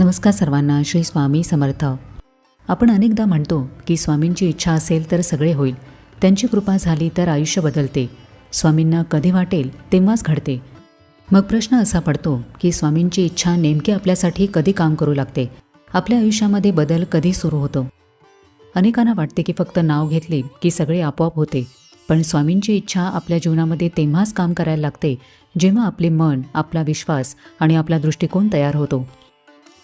नमस्कार सर्वांना श्री स्वामी समर्थ. आपण अनेकदा म्हणतो की स्वामींची इच्छा असेल तर सगळे होईल. त्यांची कृपा झाली तर आयुष्य बदलते. स्वामींना कधी वाटेल तेव्हाच घडते. मग प्रश्न असा पडतो की स्वामींची इच्छा नेमकी आपल्यासाठी कधी काम करू लागते? आपल्या आयुष्यामध्ये बदल कधी सुरू होतो? अनेकांना वाटते की फक्त नाव घेतले की सगळे आपोआप होते. पण स्वामींची इच्छा आपल्या जीवनामध्ये तेव्हाच काम करायला लागते जेव्हा आपले मन आपला विश्वास आणि आपला दृष्टिकोन तयार होतो.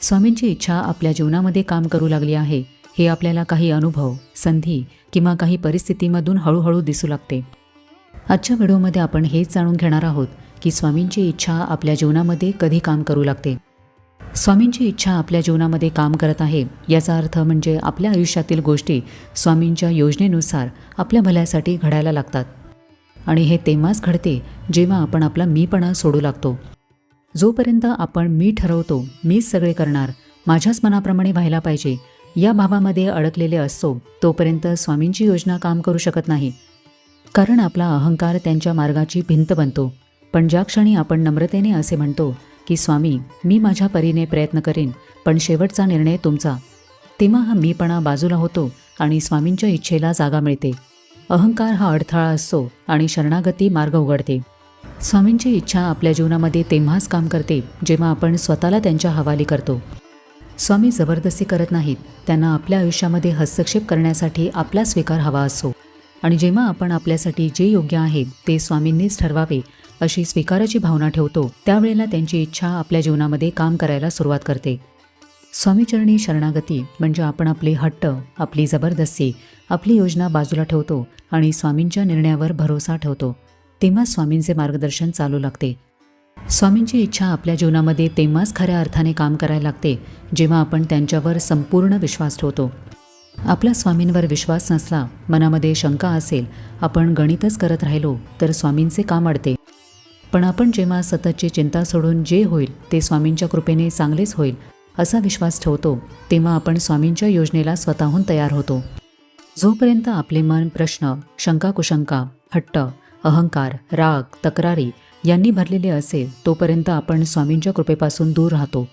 स्वामींची इच्छा आपल्या जीवनामध्ये काम करू लागली आहे. हे आपल्याला काही अनुभव संधी किंवा काही परिस्थितीमधून हळूहळू दिसू लागते. आजच्या व्हिडिओमध्ये आपण हेच जाणून घेणार आहोत की स्वामींची इच्छा आपल्या जीवनामध्ये कधी काम करू लागते. स्वामींची इच्छा आपल्या जीवनामध्ये काम करत आहे याचा अर्थ म्हणजे आपल्या आयुष्यातील गोष्टी स्वामींच्या योजनेनुसार आपल्या भल्यासाठी घडायला लागतात. आणि हे तेव्हाच घडते जेव्हा आपण आपला मीपणा सोडू लागतो. जोपर्यंत आपण मी ठरवतो मीच सगळे करणार माझ्याच मनाप्रमाणे व्हायला पाहिजे या भावामध्ये अडकलेले असतो तोपर्यंत स्वामींची योजना काम करू शकत नाही. कारण आपला अहंकार त्यांच्या मार्गाची भिंत बनतो. पण ज्या क्षणी आपण नम्रतेने असे म्हणतो की स्वामी मी माझ्या परीने प्रयत्न करेन पण शेवटचा निर्णय तुमचा. तेव्हा हा मीपणा बाजूला होतो आणि स्वामींच्या इच्छेला जागा मिळते. अहंकार हा अडथळा असतो आणि शरणागती मार्ग उघडते. स्वामींची इच्छा आपल्या जीवनामध्ये तेव्हाच काम करते जेव्हा आपण स्वतःला त्यांच्या हवाली करतो. स्वामी जबरदस्ती करत नाहीत. त्यांना आपल्या आयुष्यामध्ये हस्तक्षेप करण्यासाठी आपला स्वीकार हवा असतो आणि जेव्हा आपण आपल्यासाठी जे योग्य आहे ते स्वामींनीच ठरवावे अशी स्वीकाराची भावना ठेवतो त्यावेळेला त्यांची इच्छा आपल्या जीवनामध्ये काम करायला सुरुवात करते. स्वामीचरणी शरणागती म्हणजे आपण आपले हट्ट आपली जबरदस्ती आपली योजना बाजूला ठेवतो आणि स्वामींच्या निर्णयावर भरोसा ठेवतो. तेव्हा स्वामींचे मार्गदर्शन चालू लागते. स्वामींची इच्छा आपल्या जीवनामध्ये तेव्हाच खऱ्या अर्थाने काम करायला लागते जेव्हा आपण त्यांच्यावर संपूर्ण विश्वास ठेवतो. आपला स्वामींवर विश्वास नसला मनामध्ये शंका असेल आपण गणितच करत राहिलो तर स्वामींचे काम अडते. पण आपण जेव्हा सततची चिंता सोडून जे होईल ते स्वामींच्या कृपेने चांगलेच होईल असा विश्वास ठेवतो तेव्हा आपण स्वामींच्या योजनेला स्वतःहून तयार होतो. जोपर्यंत आपले मन प्रश्न शंका कुशंका हट्ट अहंकार राग तक्रारी यांनी भरलेले असेल तोपर्यंत आपण स्वामींच्या कृपेपासून दूर राहतो.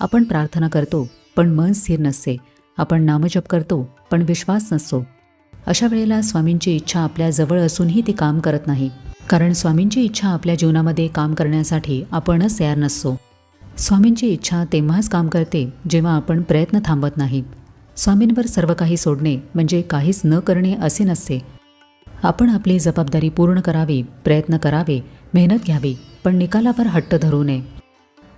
आपण प्रार्थना करतो पण मन स्थिर नसते. आपण नामजप करतो पण विश्वास नसतो. अशा वेळेला स्वामींची इच्छा आपल्या जवळ असूनही ती काम करत नाही. कारण स्वामींची इच्छा आपल्या जीवनामध्ये काम करण्यासाठी आपणच तयार नसतो. स्वामींची इच्छा तेव्हाच काम करते जेव्हा आपण प्रयत्न थांबत नाही. स्वामींवर सर्व काही सोडणे म्हणजे काहीच न करणे असे नसते. आपण आपली जबाबदारी पूर्ण करावी प्रयत्न करावे मेहनत घ्यावी पण निकालावर हट्ट धरू नये.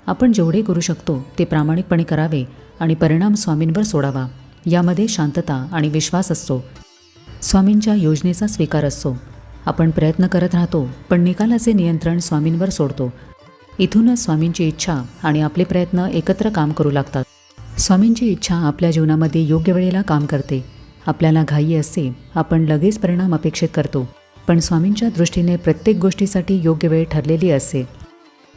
आपण जेवढे करू शकतो ते प्रामाणिकपणे करावे आणि परिणाम स्वामींवर सोडावा. यामध्ये शांतता आणि विश्वास असतो. स्वामींच्या योजनेचा स्वीकार असतो. आपण प्रयत्न करत राहतो पण निकालाचे नियंत्रण स्वामींवर सोडतो. इथूनच स्वामींची इच्छा आणि आपले प्रयत्न एकत्र काम करू लागतात. स्वामींची इच्छा आपल्या जीवनामध्ये योग्य वेळेला काम करते. आपल्याला घाई असते आपण लगेच परिणाम अपेक्षित करतो. पण स्वामींच्या दृष्टीने प्रत्येक गोष्टीसाठी योग्य वेळ ठरलेली असते.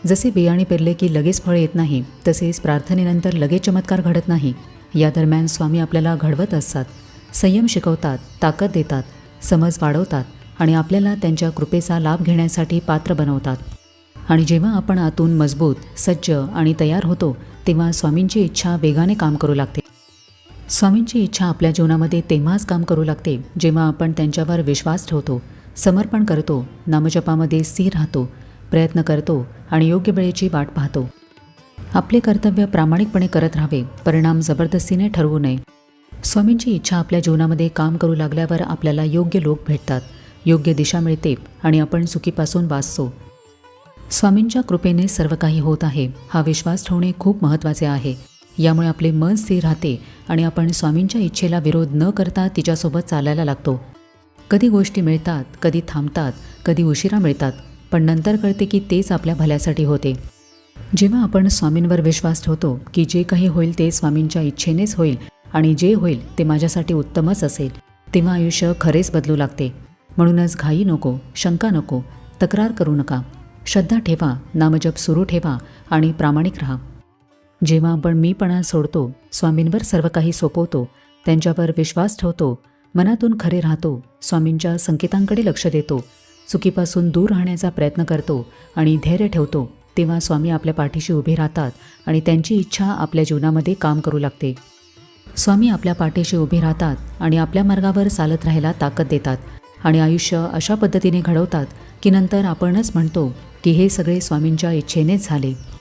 जसे बियाणे पेरले की लगेच फळ येत नाही तसेच प्रार्थनेनंतर लगेच चमत्कार घडत नाही. या दरम्यान स्वामी आपल्याला घडवत असतात. संयम शिकवतात ताकद देतात समज वाढवतात आणि आपल्याला त्यांच्या कृपेचा लाभ घेण्यासाठी पात्र बनवतात. आणि जेव्हा आपण आतून मजबूत सज्ज आणि तयार होतो तेव्हा स्वामींची इच्छा वेगाने काम करू लागते. स्वामींची इच्छा आपल्या जीवनामध्ये तेव्हाच काम करू लागते जेव्हा आपण त्यांच्यावर विश्वास ठेवतो समर्पण करतो नामजपामध्ये स्थिर राहतो प्रयत्न करतो आणि योग्य वेळेची वाट पाहतो. आपले कर्तव्य प्रामाणिकपणे करत राहावे परिणाम जबरदस्तीने ठरवू नये. स्वामींची इच्छा आपल्या जीवनामध्ये काम करू लागल्यावर आपल्याला योग्य लोक भेटतात योग्य दिशा मिळते आणि आपण चुकीपासून वाचतो. स्वामींच्या कृपेने सर्व काही होत आहे हा विश्वास ठेवणे खूप महत्त्वाचे आहे. यामुळे आपले मन स्थिर राहते आणि आपण स्वामींच्या इच्छेला विरोध न करता तिच्यासोबत चालायला लागतो. कधी गोष्टी मिळतात कधी थांबतात कधी उशिरा मिळतात पण नंतर कळते की तेच आपल्या भल्यासाठी होते. जेव्हा आपण स्वामींवर विश्वास ठेवतो की जे काही होईल ते स्वामींच्या इच्छेनेच होईल आणि जे होईल ते माझ्यासाठी उत्तमच असेल तेव्हा आयुष्य खरेच बदलू लागते. म्हणूनच घाई नको शंका नको तक्रार करू नका. श्रद्धा ठेवा नामजप सुरू ठेवा आणि प्रामाणिक राहा. जेव्हा आपण मीपणा सोडतो स्वामींवर सर्व काही सोपवतो त्यांच्यावर विश्वास ठेवतो मनातून खरे राहतो स्वामींच्या संकेतांकडे लक्ष देतो चुकीपासून दूर राहण्याचा प्रयत्न करतो आणि धैर्य ठेवतो तेव्हा स्वामी आपल्या पाठीशी उभे राहतात आणि त्यांची इच्छा आपल्या जीवनामध्ये काम करू लागते. स्वामी आपल्या पाठीशी उभे राहतात आणि आपल्या मार्गावर चालत राहायला ताकद देतात आणि आयुष्य अशा पद्धतीने घडवतात की नंतर आपणच म्हणतो की हे सगळे स्वामींच्या इच्छेनेच झाले.